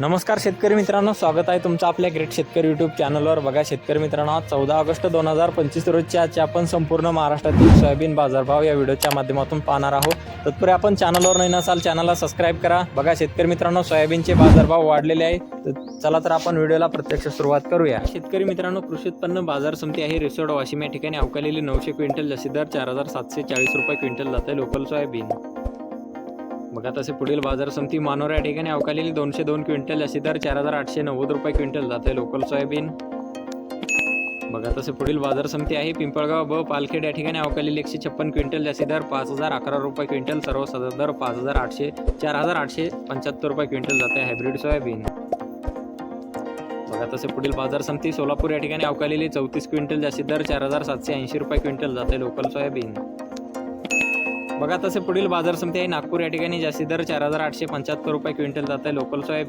नमस्कार शेतकरी मित्रांनो स्वागत आहे तुमचं आपल्या ग्रेट शेतकरी यूट्यूब चॅनलवर बघा शेतकरी मित्रांनो चौदा ऑगस्ट दोन हजार पंचवीस रोजच्या आजच्या आपण संपूर्ण महाराष्ट्रातील सोयाबीन बाजारभाव या व्हिडिओच्या माध्यमातून पाहणार आहोत. तत्पूर्वी आपण चॅनलवर नाही नसाल चॅनलला सबस्क्राईब करा. बघा शेतकरी मित्रांनो सोयाबीनचे बाजारभाव वाढलेले आहे. तर चला तर आपण व्हिडिओला प्रत्यक्ष सुरुवात करूया. शेतकरी मित्रांनो कृषी उत्पन्न बाजार समिती आहे रिसोड वाशिम या ठिकाणी अवकालेली नऊशे क्विंटल जशी दर चार हजार सातशे चाळीस रुपये क्विंटल जाते लोकल सोयाबीन. बघा तसे पुढील बाजार समिती मानोर या ठिकाणी अवकालेली दोनशे दोन क्विंटल अशी दर चार हजार आठशे नव्वद रुपये क्विंटल जाते लोकल सोयाबीन. बघा तसे पुढील बाजार समिती आहे. पिंपळगाव ब पालखेड या ठिकाणी अवकालेली एकशे छप्पन क्विंटल जास्ती दर पाच हजार अकरा रुपये क्विंटल सर्व सदर दर पाच हजार आठशे चार हजार आठशे पंच्याहत्तर रुपये क्विंटल जाते हायब्रिड सोयाबीन. बघा तसे पुढील बाजार समिती सोलापूर या ठिकाणी अवकालेली चौतीस क्विंटल जास्ती दर चार हजार सातशे ऐंशी रुपये क्विंटल जाते लोकल सोयाबीन. बघा तसे पुढील बाजार समिती आहे. नागपूर या ठिकाणी जास्ती दर चार हजार आठशे पंच्याहत्तर रुपये क्विंटल जात आहे. Local soybean